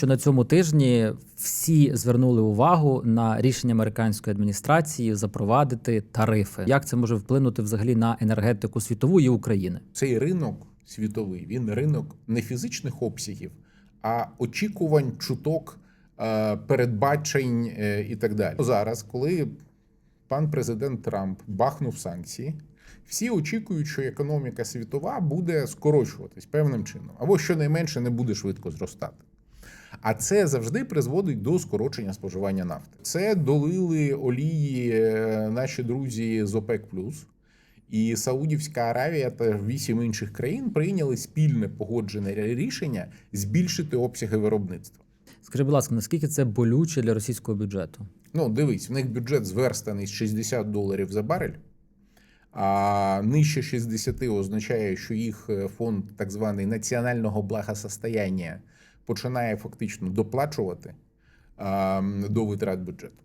Що на цьому тижні всі звернули увагу на рішення американської адміністрації запровадити тарифи. Як це може вплинути взагалі на енергетику світову і України? Цей ринок світовий, він ринок не фізичних обсягів, а очікувань, чуток, е, передбачень е, і так далі. Зараз, коли пан президент Трамп бахнув санкції, всі очікують, що економіка світова буде скорочуватись певним чином, або щонайменше не буде швидко зростати. А це завжди призводить до скорочення споживання нафти. Це долили олії е, наші друзі з ОПЕК+. І Саудівська Аравія та вісім інших країн прийняли спільне погоджене рішення збільшити обсяги виробництва. Скажи, будь ласка, наскільки це болюче для російського бюджету? Ну, дивись, в них бюджет зверстаний з 60 доларів за барель, а нижче 60 означає, що їх е, фонд так званий національного благосостояння починає фактично доплачувати до витрат бюджету.